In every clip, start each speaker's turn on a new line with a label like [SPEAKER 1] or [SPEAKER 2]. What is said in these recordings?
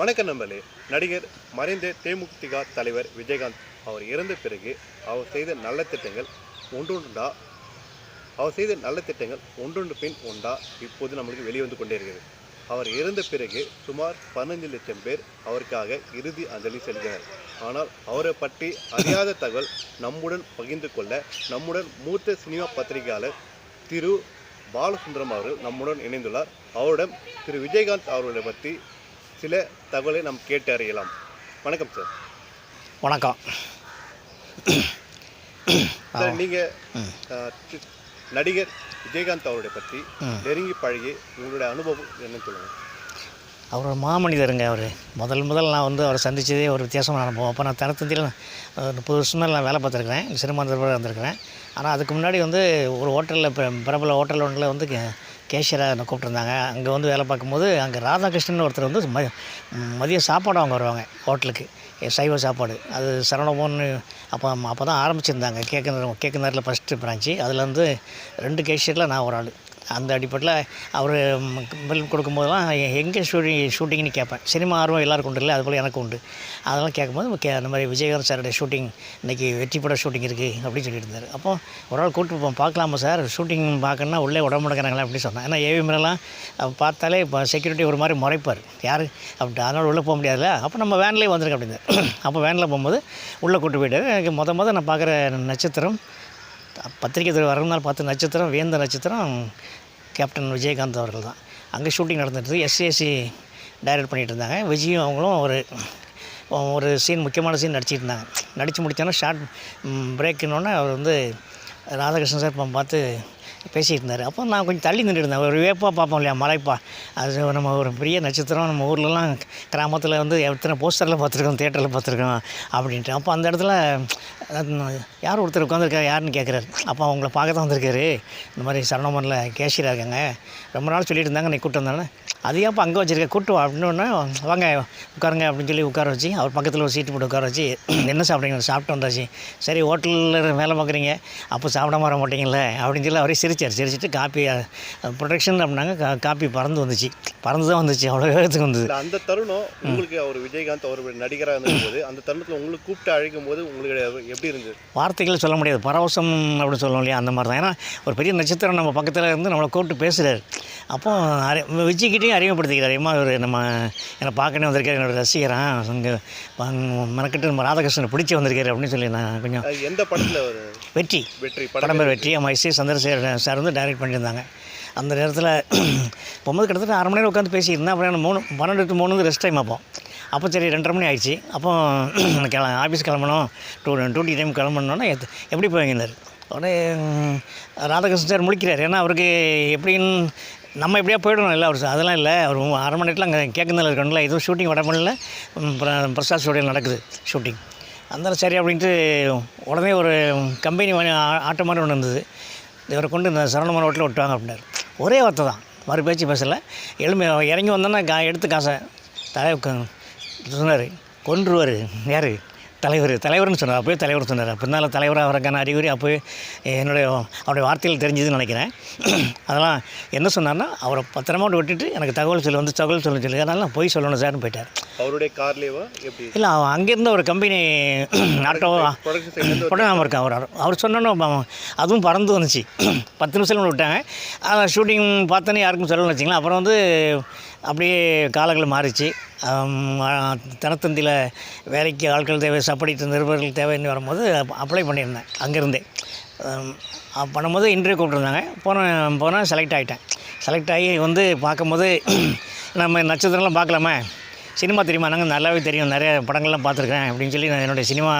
[SPEAKER 1] வணக்கம் நம்பளே நடிகர் மறைந்த தேமுதிக தலைவர் விஜயகாந்த் அவர் இறந்த பிறகு அவர் செய்த நல்ல திட்டங்கள் ஒன்றொன்றா அவர் செய்த நல்ல திட்டங்கள் ஒன்றொன்று பின் ஒன்றா? இப்போது நம்மளுக்கு வெளிவந்து கொண்டே இருக்கிறது அவர் இறந்த பிறகு சுமார் பதினஞ்சு லட்சம் பேர் அவருக்காக இறுதி அஞ்சலி செலுத்தினர். ஆனால் அவரை பற்றி அறியாத தகவல் நம்முடன் பகிர்ந்து கொள்ள நம்முடன் மூத்த சினிமா பத்திரிகையாளர் திரு. பாலசுந்தரம் அவர்கள் நம்முடன் இணைந்துள்ளார். அவரிடம் திரு. விஜயகாந்த் அவர்களை பற்றி சில தகவலை நாம் கேட்டு அறியலாம். வணக்கம் சார்
[SPEAKER 2] வணக்கம்.
[SPEAKER 1] சார் நீங்கள். நடிகர் விஜயகாந்த் அவருடைய பற்றி. நெருங்கி பழகி உங்களுடைய அனுபவம் என்னன்னு சொல்லுங்கள்
[SPEAKER 2] அவர் மாமனிதருங்க அவர். முதல் முதல் நான் வந்து அவரை சந்தித்ததே ஒரு வித்தியாசமான அனுபவம். அப்போ நான் தனத்தந்தியில் முப்பது வருஷம் மேலே நான் வேலை பார்த்துருக்கிறேன். சினிமா நிருபராக இருந்திருக்கிறேன். ஆனால் அதுக்கு முன்னாடி வந்து ஒரு ஹோட்டலில் பிரபல ஹோட்டல் ஒன்றில் வந்து கேஷியராக என்னை கூப்பிட்ருந்தாங்க அங்கே வந்து வேலை பார்க்கும்போது அங்கே ராதாகிருஷ்ணன் ஒருத்தர் வந்து ம மதிய சாப்பாடு அவங்க வருவாங்க ஹோட்டலுக்கு. எ- சைவ சாப்பாடு. அது சரவணபவன் அப்போ அப்போ தான் ஆரம்பிச்சிருந்தாங்க. கேக்கு நேரத்தில் ஃபஸ்ட்டு பிரான்ச்சு அதில் வந்து ரெண்டு கேஷியரில் நான் ஒரு ஆள். அந்த அடிப்படையில் அவர் பில் கொடுக்கும்போதெல்லாம் எங்கே ஷூட்டிங் ஷூட்டிங்னு கேட்பேன். சினிமா ஆர்வம் எல்லாருக்கும் உண்டு இல்லை அதுபோல் எனக்கு உண்டு. அதெல்லாம் கேட்கும்போது கே அந்த மாதிரி விஜயகாந்த் சாருடைய ஷூட்டிங் இன்றைக்கி வெற்றி பட ஷூட்டிங் இருக்குது அப்படின்னு சொல்லியிருந்தார். இருந்தார் அப்போ ஒரு ஆள் கூப்பிட்டு போவோம் பார்க்கலாமா சார்? ஷூட்டிங் பார்க்கணுன்னா உள்ளே உடம்பு மாட்டேங்கிறாங்களா அப்படின்னு சொன்னேன். ஏன்னா ஏவி மேலாம் பார்த்தாலே இப்போ செக்யூரிட்டி ஒரு மாதிரி முறைப்பார். யார்? அப்படி அதனால் உள்ளே போக முடியாதுல்ல? அப்போ நம்ம வேன்லேயே வந்திருக்கு அப்படின்னு. அப்போ வேனில் போகும்போது உள்ளே கூப்பிட்டு போயிட்டாரு. எனக்கு மொதல் மொதல் நான் பார்க்குற நட்சத்திரம் பத்திரிகை துறை வரனால பார்த்த நட்சத்திரம் வேந்த நட்சத்திரம் கேப்டன் விஜயகாந்த் அவர்கள் தான் அங்கே ஷூட்டிங் நடந்துட்டு எஸ்ஏசி டைரக்ட் பண்ணிகிட்டு இருந்தாங்க. விஜயும் அவங்களும் ஒரு ஒரு சீன் முக்கியமான சீன் நடிச்சிட்டு இருந்தாங்க. நடித்து முடித்தோன்னா ஷார்ட் பிரேக்குன்னொன்னே அவர் வந்து ராதாகிருஷ்ணன் சார் இப்போ பார்த்து பேசிகிட்டு இருந்தார். அப்போ நான் கொஞ்சம் தள்ளி நின்றுட்டு இருந்தேன். ஒரு வேப்பாக பார்ப்போம் இல்லையா? மலைப்பா. அது நம்ம ஒரு பெரிய நட்சத்திரம். நம்ம ஊர்லலாம் கிராமத்தில் வந்து எத்தனை போஸ்டரில் பார்த்துருக்கோம் தேட்டரில் பார்த்துருக்கோம் அப்படின்ட்டு. அப்போ அந்த இடத்துல யார் ஒருத்தர் உட்காந்துருக்காரு யாருன்னு கேட்குறாரு அப்போ அவங்கள பார்க்க தான் வந்திருக்காரு. இந்த மாதிரி சரணமனில் கேஷியராக இருக்காங்க. ரொம்ப நாள் சொல்லிட்டு இருந்தாங்க நீ கூட்டம் தானே அது ஏன்ப்பா அங்கே வச்சிருக்க? கூட்டு வா. அப்படின்னு ஒன்று வாங்க உட்காருங்க அப்படின்னு சொல்லி உட்கார வச்சு அவர் பக்கத்தில் ஒரு சீட்டு போட்டு உட்கார வச்சு என்ன சாப்பிட்றீங்க? சாப்பிட்டு வந்தாச்சு. சரி ஹோட்டலில் வேலை பார்க்குறீங்க. அப்போ சாப்பிடாம வர மாட்டீங்கல்ல அப்படின்னு சொல்லி அவரே சிரிச்சார். சிரிச்சிட்டு காப்பி ப்ரொடக்ஷன் அப்படின்னாங்க. கா காப்பி பறந்து வந்துச்சு. பறந்து தான் வந்துச்சு. அவ்வளோ வேகத்துக்கு வந்தது.
[SPEAKER 1] அந்த தருணம் உங்களுக்கு அவர் விஜயகாந்த் அவர் நடிகராக இருந்தபோது அந்த தருணத்தில் உங்களுக்கு கூப்பிட்டு அழைக்கும் போது உங்களுக்கு எப்படி இருந்தது?
[SPEAKER 2] வார்த்தைகள் சொல்ல முடியாது. பரவசம் அப்படின்னு சொல்லுவோம் இல்லையா? அந்த மாதிரி தான். ஏன்னா ஒரு பெரிய நட்சத்திரம் நம்ம பக்கத்தில் இருந்து நம்மளை கூப்பிட்டு பேசுகிறார் அப்போ அறி விஜய்கிட்டையும் அறிமுகப்படுத்திக்கிறார். அம்மா இவர் நம்ம என்னை பார்க்கணும் வந்திருக்காரு என்னோட ரசிகரான் இங்கே மெனக்கிட்டு நம்ம ராதாகிருஷ்ணனை பிடிச்சி வந்திருக்காரு அப்படின்னு சொல்லி நான் கொஞ்சம்
[SPEAKER 1] எந்த படத்தில் ஒரு
[SPEAKER 2] வெற்றி.
[SPEAKER 1] வெற்றி
[SPEAKER 2] படம் பேர் வெற்றி. எஸ் ஏ சந்திரசேகர் சார் வந்து டைரக்ட் பண்ணியிருந்தாங்க. அந்த நேரத்தில் போகும்போது கிட்டத்தட்ட அரை மணி நேரம் உட்காந்து பேசியிருந்தேன். அப்புறம் மூணு பன்னெண்டு டு மூணு ரெஸ்ட் டைம் அப்போ. அப்போ சரி ரெண்டரை மணி ஆயிடுச்சு. அப்போ கிள ஆஃபீஸ் கிளம்பணும். டூ டூட்டி டைம் கிளம்பணுன்னா எப்படி போவீங்கன்னாரு உடனே ராதாகிருஷ்ணன் சார் முழிக்கிறார். ஏன்னா அவருக்கு எப்படின்னு நம்ம எப்படியா போயிடணும்? இல்லை அவர் அதெல்லாம் இல்லை. அவர் அரை மணி நேரத்தில் அங்கே கேட்குறதுல இருக்கணும்ல. எதுவும் ஷூட்டிங் வட பண்ணல பிரசாத் ஸ்டுடியோவில் நடக்குது ஷூட்டிங் அதனால சரி அப்படின்ட்டு உடனே ஒரு கம்பெனி ஆட்டோ மாதிரி ஒன்று இருந்தது. இவரை கொண்டு இந்த சரவணமன் ஹோட்டலில் விட்டுவாங்க அப்படின்னாரு. ஒரே வார்த்தை தான். மறு பேச்சு பேசலை. எலும்பு இறங்கி வந்தோன்னா கா எடுத்து காசை தலை சொன்னார். கொன்றுவார். யார்? தலைவர் தலைவர்னு சொன்னார். அப்போயே தலைவர் சொன்னார். பின்னால் தலைவராக வரக்கான அறிகுறி அப்போயே என்னுடைய அவருடைய வார்த்தையில் தெரிஞ்சதுன்னு நினைக்கிறேன். அதெல்லாம் என்ன சொன்னார்னா அவரை பத்திரமா விட்டுட்டு எனக்கு தகவல் சொல்லி வந்து தகவல் சொல்ல சொல்லி. அதனால நான் போய் சொல்லணும் சார்னு போயிட்டார்.
[SPEAKER 1] அவருடைய கார்லேயேவா? எப்படி?
[SPEAKER 2] இல்லை அவன் அங்கேருந்து ஒரு கம்பெனி ஆட்டோ உடனே ஞாபகம் இருக்கு அவர் அவர் சொன்னோன்னு அதுவும் பறந்து வந்துச்சு. பத்து நிமிஷம் விட்டாங்க. அதான் ஷூட்டிங் பார்த்தோன்னே யாருக்கும் சொல்லணும்னு வச்சிங்களேன் அப்புறம் வந்து அப்படியே காலங்கள் மாறிச்சு. தினத்தந்தியில் வேலைக்கு ஆட்கள் தேவை சப்படித்த நிருபர்கள் தேவைன்னு வரும்போது அப்ளை பண்ணியிருந்தேன் அங்கேருந்தே. பண்ணும்போது இன்டர்வியூ கூப்பிட்ருந்தாங்க போனேன் போனால் செலக்ட் ஆகிட்டேன் செலக்ட் ஆகி வந்து பார்க்கும்போது நம்ம நட்சத்திரம்லாம் பார்க்கலாமே. சினிமா தெரியுமா? நாங்கள் நல்லாவே தெரியும். நிறைய படங்கள்லாம் பார்த்துருக்கேன் அப்படின்னு சொல்லி நான் என்னுடைய சினிமா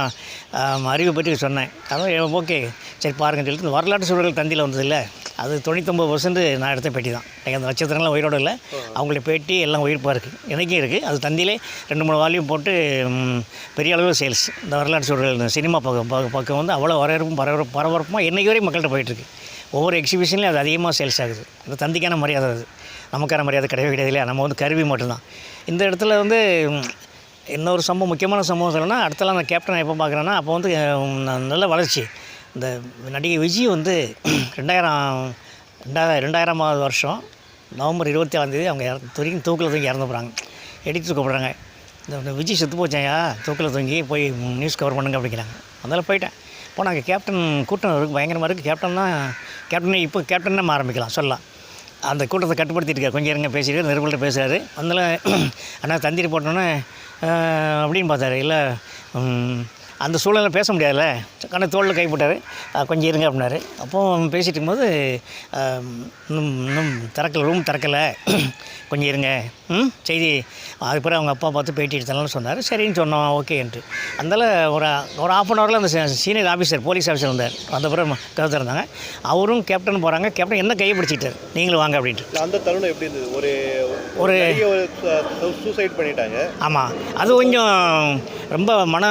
[SPEAKER 2] அறிவு அறிவை பற்றி சொன்னேன். அதான் ஓகே சரி பாருங்கன்னு சொல்லிட்டு வரலாற்று சூழல் தந்தியில் வந்ததில்லை. அது தொண்ணூத்தொம்பது பர்சன்ட் நான் எடுத்த பேட்டி தான். எனக்கு அந்த நட்சத்திரங்கள்லாம் உயிரோடு இல்லை. அவங்களுடைய பேட்டி எல்லாம் உயிர்ப்பாக இருக்குது எனக்கும் இருக்குது அது தந்தியிலே ரெண்டு மூணு வால்யூம் போட்டு பெரிய அளவில் சேல்ஸ். இந்த வரலாற்று சூழல் இந்த சினிமா பக்கம் பக்கம் பக்கம் வந்து அவ்வளோ வரவேற்பும் பரவரப்பு பரபரப்புமாக இன்றைக்கு வரையும் மக்கள்கிட்ட போயிட்டுருக்கு ஒவ்வொரு எக்ஸிபிஷன்லேயும் அது அதிகமாக சேல்ஸ் ஆகுது. அது தந்திக்கான மரியாதை அது. நமக்கான மரியாதை கிடையவே கிடையாது இல்லையா நம்ம வந்து கருவி மட்டும்தான். இந்த இடத்துல வந்து இன்னொரு சம்பவம் முக்கியமான சம்பவம் சொல்லணும்னா அடுத்தலாம் நான் கேப்டன் எப்போ பார்க்குறேன்னா அப்போ வந்து ந- நல்ல வளர்ச்சி. இந்த நடிகை விஜய் வந்து ரெண்டாயிரம் ரெண்டாயிரம் ரெண்டாயிரமாவது வருஷம் நவம்பர் இருபத்தி ஆறாந்தேதி அவங்க இற- துருக்கி தூக்கில் தூங்கி இறந்து போகிறாங்க எடுத்து கூப்பிட்றாங்க. இந்த விஜய் செத்து போச்சாயா? தூக்கில் தூங்கி போய் நியூஸ் கவர் பண்ணுங்க அப்படிங்கிறாங்க. அதனால் போயிட்டேன். போனாங்க கேப்டன் கூட்டம் இருக்குது பயங்கரமாக இருக்குது கேப்டன் தான் கேப்டன் இப்போ கேப்டன் ஆரம்பிக்கலாம் சொல்லலாம். அந்த கூட்டத்தை கட்டுப்படுத்திட்டு கொஞ்சம் இருங்க பேசிட்டு நிருபர்கிட்ட பேசுகிறாரு அதனால் அண்ணா தந்திரி போட்டோன்னே அப்படின்னு பார்த்தாரு. இல்லை அந்த சூழலில் பேச முடியாதுல்ல. கண்ண தோளில் கை போட்டார். கொஞ்சம் இருங்க அப்படின்னாரு. அப்போ பேசிட்டு இருக்கும்போது இன்னும் இன்னும் திறக்கலை ரூம் திறக்கலை. கொஞ்சம் இருங்க. ம் செய்தி அது பிறகு அவங்க அப்பா பார்த்து பேட்டி எடுத்தாலும் சொன்னார். சரின்னு சொன்னோம் ஓகேன்ட்டு அதனால் ஒரு ஒரு ஆஃப் அன் ஹவரில் அந்த சீனியர் ஆஃபீஸர் போலீஸ் ஆஃபீஸர் வந்தார். வந்த பிறகு கருத்து இருந்தாங்க அவரும் கேப்டன் போகிறாங்க கேப்டன் என்ன கையை பிடிச்சிட்டார்? நீங்களும் வாங்க அப்படின்ட்டு.
[SPEAKER 1] அந்த தருணம் எப்படி இருந்தது? ஒரு
[SPEAKER 2] ஒரு-
[SPEAKER 1] சூசைட் பண்ணிட்டாங்க.
[SPEAKER 2] ஆமாம் அது கொஞ்சம் ரொம்ப மன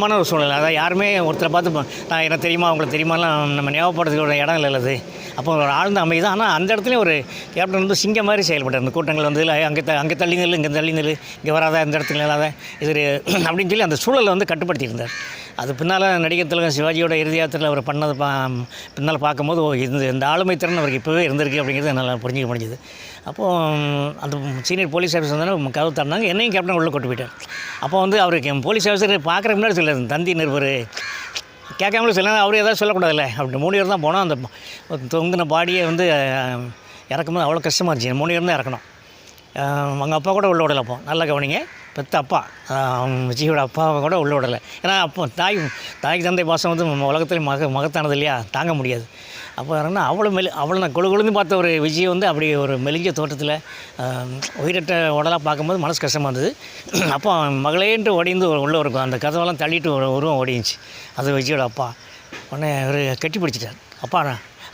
[SPEAKER 2] அழுத்தமான ஒரு சூழ்நிலை. அதான் யாருமே ஒருத்தரை பார்த்து நான் எனக்கு தெரியுமா உங்களுக்கு தெரியுமாலாம் நம்ம ஞாபகப்படுத்துகிற இடம் இல்லை அது. அப்போ ஒரு ஆழ்ந்த அமைதி தான். ஆனால் அந்த இடத்துலையும் ஒரு கேப்டன் வந்து சிங்கம் மாதிரி செயல்பட்டார். அந்த கூட்டங்கள் வந்து இல்லை அங்கே த அங்கே தள்ளி நில்லு இங்கே தள்ளி நெல் இங்கே வராத இந்த இடத்துல இல்லாத இது அப்படின்னு சொல்லி அந்த சூழலை வந்து கட்டுப்படுத்தியிருந்தார். அது பின்னால் நடிகர் திலகம் சிவாஜியோட இறுதி யாத்திரையில் அவர் பண்ணது பா பின்னால் பார்க்கும்போது ஓ இந்த இந்த ஆளுமை திறன் அவருக்கு இப்போவே இருந்திருக்கு அப்படிங்கிறது என்னால் புரிஞ்சிக்க முடிஞ்சுது. அப்போது அந்த சீனியர் போலீஸ் ஆஃபீஸர் வந்து கதவு திறந்தாங்க என்னையும் கேப்டன் உள்ளே கொண்டு போயிட்டேன் அப்போ வந்து அவருக்கு போலீஸ் ஆஃபீஸர் பார்க்குற முன்னாடி சொல்லுது தந்தி நிருபர். கேட்காமலே சொல்ல அவர் எதாவது சொல்லக்கூடாதுல்ல. அப்படி மூணு பேர் தான் போனோம். அந்த தொங்கின பாடியை வந்து இறக்கும்போது அவ்வளோ கஷ்டமாக இருந்துச்சு. மூணு பேர் தான் இறக்கணும். அவங்க அப்பா கூட உள்ள விடலப்போம் அப்போ. நல்லா கவனிங்க. பெத்த அப்பா அஹ், விஜயோட அப்பாவை கூட உள்ள விடலை. ஏன்னா அப்போ தாய் தாய்க்கு தந்தை பாசம் வந்து உலகத்தில் மக மகத்தானது இல்லையா? தாங்க முடியாது. அப்போ இறங்கினா அவ்வளோ மெலி அவ்வளோ நான் கொழு கொழுந்து பார்த்த ஒரு விஜய் வந்து அப்படி ஒரு மெலிஞ்ச தோட்டத்தில் உயிரிட்ட உடலாக பார்க்கும்போது மனசு கஷ்டமாக இருந்தது. அப்போ மகளேன்ட்டு ஒடிந்து உள்ளே இருக்கும் அந்த கதவெல்லாம் தள்ளிட்டு ஒரு உருவம் ஓடிச்சு அது விஜயோட அப்பா. உடனே அவர் கட்டி பிடிச்சிட்டார் அப்பா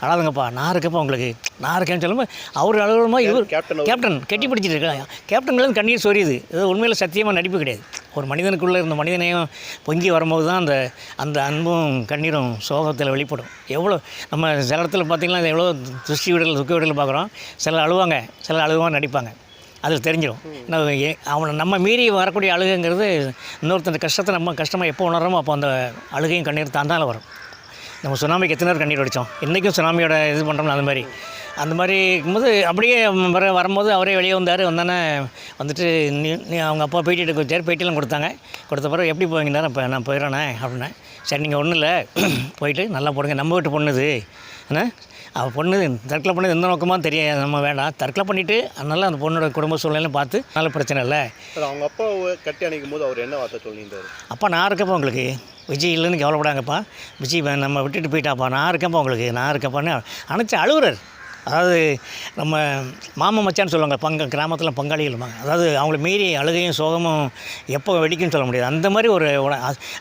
[SPEAKER 2] அழாதுங்கப்பா நான் இருக்கப்பா உங்களுக்கு நான் இருக்கேன்னு சொல்லும்போது அவர் அழுகுமா இவர்
[SPEAKER 1] கேப்டன்
[SPEAKER 2] கேப்டன் கட்டி பிடிச்சிட்டு இருக்காங்க. கேப்டன்லேருந்து கண்ணீர் சொரியுது. இது உண்மையில் சத்தியமாக நடிப்பு கிடையாது. ஒரு மனிதனுக்குள்ளே இருந்த மனிதனையும் பொங்கி வரும்போது தான் அந்த அந்த அன்பும் கண்ணீரும் சோகத்தில் வெளிப்படும். எவ்வளோ நம்ம சில இடத்துல பார்த்திங்கன்னா எவ்வளோ திருஷ்டி விடல் துக்க விடல் பார்க்குறோம் சிலர் அழுவாங்க சிலர் அழுவாங்க நடிப்பாங்க. அதில் தெரிஞ்சிடும் அவனை நம்ம மீறி வரக்கூடிய அழுகைங்கிறது இன்னொருத்தன் கஷ்டத்தை நம்ம கஷ்டமாக எப்போ உணர்றோமோ அப்போ அந்த அழுகையும் கண்ணீர் தாண்டால வரும். நம்ம சுனாமிக்கு எத்தனை பேர் கண்ணீர் அடித்தோம் இன்றைக்கும் சுனாமியோட இது பண்ணுறோம்ல அந்த மாதிரி. அந்த மாதிரி இருக்கும்போது அப்படியே வர வரும்போது அவரே வெளியே வந்தார் வந்தானே வந்துட்டு நீ அவங்க அப்பா பேட்டிட்டு கொடுத்தாரு பேட்டிலாம் கொடுத்தாங்க. கொடுத்த பிறகு எப்படி போவீங்கன்னா இப்போ நான் போயிடறேண்ணே அப்படின்னேன். சரி நீங்கள் ஒன்றும் இல்லை. போயிட்டு நல்லா போடுங்க. நம்ம வீட்டு பொண்ணுது என்ன? அவள் பொண்ணு தற்கொலை பண்ணது எந்த நோக்கமாக தெரியாது. நம்ம வேண்டாம். தற்கொலை பண்ணிவிட்டு அதனால அந்த பொண்ணோட குடும்ப சூழ்நிலையும் பார்த்து நல்ல பிரச்சனை இல்லை.
[SPEAKER 1] அவங்க அப்பாவை கட்டி அணைக்கும் போது அவர் என்ன வார்த்தை சொல்லியிருந்தாரு?
[SPEAKER 2] அப்பா நான் இருக்கப்பா உங்களுக்கு. விஜய் இல்லைன்னு கவலைப்படாங்கப்பா விஜய் நம்ம விட்டுட்டு போயிட்டாப்பா. நான் இருக்கேன்ப்பா உங்களுக்கு. நான் இருக்கேன்ப்பான்னு அணைச்சி அழுகுறார். அதாவது நம்ம மாமன் மச்சான்னு சொல்லுவாங்க பங்க கிராமத்தில் பங்காளிகள்பாங்க அதாவது அவங்கள மீறி அழுகையும் சோகமும் எப்போ வெடிக்கும்னு சொல்ல முடியாது. அந்த மாதிரி ஒரு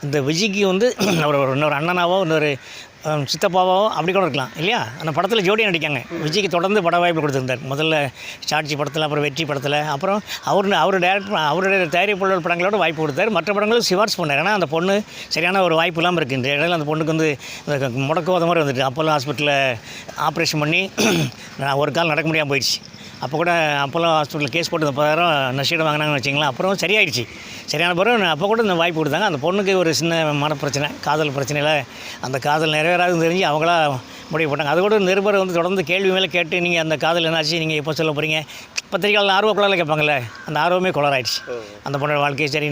[SPEAKER 2] அந்த விஜய்க்கு வந்து அவர் இன்னொரு அண்ணனாவோ இன்னொரு சித்தப்பாவாகவும் அப்படி கூட இருக்கலாம் இல்லையா? அந்த படத்தில் ஜோடியாக நடிக்காங்க. விஜய்க்கு தொடர்ந்து பட வாய்ப்பு கொடுத்துருந்தார். முதல்ல சாட்சி படத்தில் அப்புறம் வெற்றி படத்தில் அப்புறம் அவர் அவர் டேரக்டர் அவருடைய தயாரிப்பாளர் படங்களோட வாய்ப்பு கொடுத்தார். மற்ற படங்களும் சிவார்ஸ் பண்ணார். ஏன்னா அந்த பொண்ணு சரியான ஒரு வாய்ப்பு இல்லாமல் இருக்குது இந்த இடையில அந்த பொண்ணுக்கு வந்து இந்த முடக்குவாத மாதிரி வந்துட்டு அப்போல்லாம் ஹாஸ்பிட்டலில் ஆப்ரேஷன் பண்ணி நான் ஒரு கால் நடக்க முடியாமல் போயிடுச்சு. அப்போ கூட அப்போல்லோ ஹாஸ்பிட்டலில் கேஸ் போட்டு முப்பதாயிரம் நஷ்டம் வாங்கினாங்கன்னு வச்சிங்களேன். அப்புறம் சரியாயிடுச்சு. சரியான பிறகு அப்போ கூட இந்த வாய்ப்பு கொடுத்தாங்க. அந்த பொண்ணுக்கு ஒரு சின்ன மன பிரச்சனை காதல் பிரச்சனையில் அந்த காதல் நிறைவேறாதுன்னு தெரிஞ்சு அவங்களா முடிவு போட்டாங்க. அது கூட நிருபர் வந்து தொடர்ந்து கேள்வி மேலே கேட்டு நீங்கள் அந்த காதல் என்னாச்சு? நீங்கள் எப்போ சொல்ல போகிறீங்க பத்திரிக்கையாளர் ஆர்வ குழாயில் கேட்பாங்கல்ல அந்த ஆர்வமே குளராயிடுச்சு. அந்த பொண்ணோட வாழ்க்கை சரி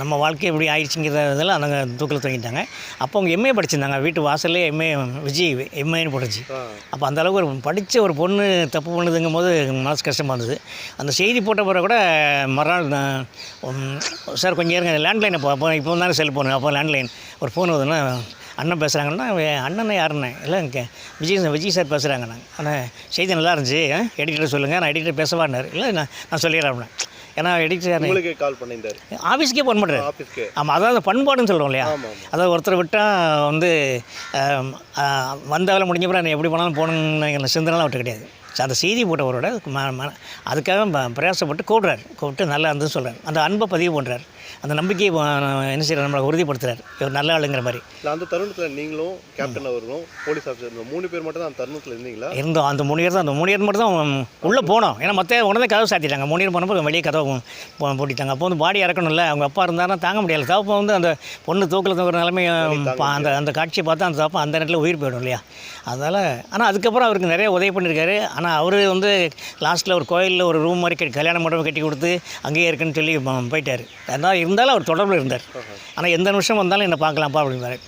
[SPEAKER 2] நம்ம வாழ்க்கை எப்படி ஆயிடுச்சுங்கிறதெல்லாம் அந்த தூக்கில் தூங்கிட்டாங்க. அப்போ அவங்க எம்ஏ படிச்சிருந்தாங்க. வீட்டு வாசல்லே எம்ஏ விஜய் எம்ஏன்னு போட்டுச்சு அப்போ அந்த அளவுக்கு ஒரு படித்த ஒரு பொண்ணு தப்பு பண்ணுதுங்கும் போது மனசு கஷ்டமாக இருந்தது. அந்த செய்தி போட்ட பிறகு கூட மறுநாள் சார் கொஞ்சம் இருங்க லேண்ட்லைனை இப்போ அப்போ இப்போ தானே செல்ஃபோனு அப்போ லேண்ட்லைன் ஒரு ஃபோன் வருதுன்னா அண்ணன் பேசுகிறாங்கன்னா அண்ணன் யாருண்ணே? இல்லை இங்கே விஜய் விஜய் சார் பேசுகிறாங்க நாங்கள் ஆனால் செய்தி நல்லா இருந்துச்சு எடிட்டர் சொல்லுங்கள் நான் எடிட்டர் பேசவான்னாரு. இல்லை நான் நான் சொல்லிடுறேன் அப்படின்னேன் ஏன்னா எடிட்டர்
[SPEAKER 1] உங்களுக்கு கால் பண்ணியிருந்தாரு.
[SPEAKER 2] ஆஃபீஸ்க்கே ஃபோன் பண்ணுறேன்
[SPEAKER 1] ஆஃபீஸ்க்கு.
[SPEAKER 2] ஆமாம் அதாவது பண்பாடுன்னு சொல்கிறோம் இல்லையா? அதாவது ஒருத்தர் விட்டால் வந்து ஆம், ஆ, வந்த வேலை முடிஞ்ச பிறகு நீ எப்படி போனாலும் போகணுன்னு சிந்தனைலாம் விட்டு கிடையாது அந்த செய்தி போட்டவரோட ம ம அதுக்காக பிரயாசப்பட்டு கூடுறாரு. கூப்பிட்டு நல்லா இருந்துன்னு சொல்கிறார் அந்த அன்பை பதிவு பண்ணுறாரு அந்த நம்பிக்கையை என்ன செய்கிறார் நம்மளை உறுதிப்படுத்துறாரு. இவர் நல்ல ஆளுங்கிற மாதிரி.
[SPEAKER 1] இல்லை அந்த தருணத்தில் நீங்களும் கேப்டன் அவர்களும் போலீஸ் ஆஃபீஸர் இந்த மூணு பேர் மட்டும் தான் அந்த தருணத்தில் இருந்தீங்களா?
[SPEAKER 2] இருந்தோம். அந்த முனியர் தான் அந்த முனியர் மட்டும் தான் உள்ளே போனோம். ஏன்னா மற்ற உடனே கதவு சாத்திட்டாங்க. முனியர் போனப்போ வெளியே கதவு பூட்டிட்டாங்க. அப்போ வந்து பாடி இறக்கணும்ல. அவங்க அப்பா இருந்தாருன்னா தாங்க முடியல தவப்போ வந்து அந்த பொண்ணு தூக்கில் தூக்குற நிலைமை அந்த அந்த காட்சியை பார்த்தா அந்த தப்பா அந்த நேரத்தில் உயிர் போயிடும் இல்லையா? அதனால் ஆனால் அதுக்கப்புறம் அவருக்கு நிறைய உதவி பண்ணியிருக்காரு. ஆனால் அவர் வந்து லாஸ்ட்டில் ஒரு கோயிலில் ஒரு ரூம் மாதிரி கட்டி கல்யாண மண்டபம் கட்டி கொடுத்து அங்கேயே இருக்குன்னு சொல்லி போயிட்டார். அதனால் இருந்தாலும் அவர் தொடர்பில் இருந்தார். ஆனால் எந்த நிமிஷம் வந்தாலும் என்னை பார்க்கலாம்ப்பா அப்படிம்பாரு.